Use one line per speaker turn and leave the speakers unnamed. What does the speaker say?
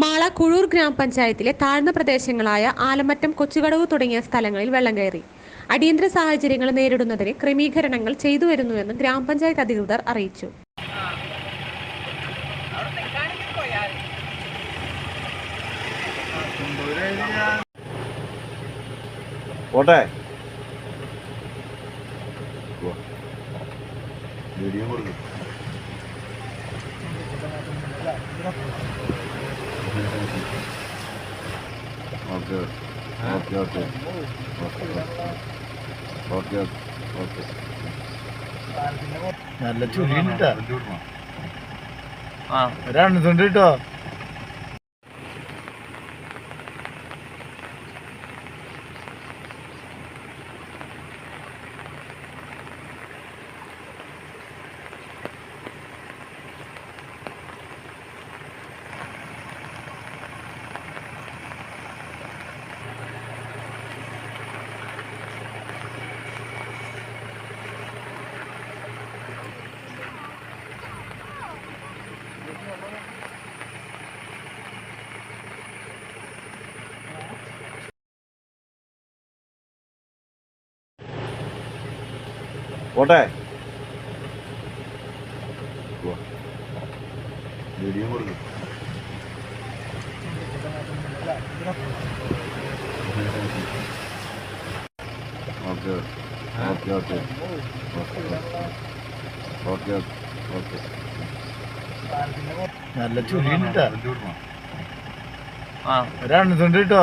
മാള കുഴൂർ ഗ്രാമപഞ്ചായത്തിലെ താഴ്ന്ന പ്രദേശങ്ങളായ ആലമറ്റം കൊച്ചുകടവ് തുടങ്ങിയ സ്ഥലങ്ങളിൽ വെള്ളം കയറി. അടിയന്തര സാഹചര്യങ്ങൾ നേരിടുന്നതിന് ക്രമീകരണങ്ങൾ ചെയ്തു വരുന്നുവെന്ന് ഗ്രാമപഞ്ചായത്ത് അധികൃതർ അറിയിച്ചു.
വീഡിയോ കൊടുക്കും. Okay. Okay okay. Okay okay.
നല്ല ചുരുങ്ങിട്ടാ ആ രണ്ടുണ്ട് കേട്ടോ
പോട്ടെ. വീഡിയോ കൊടുക്കും okay okay okay. Okay okay.
നല്ല ചുരുങ്ങിട്ടാ ആ ഒരെണ്ണത്തുണ്ട് കേട്ടോ.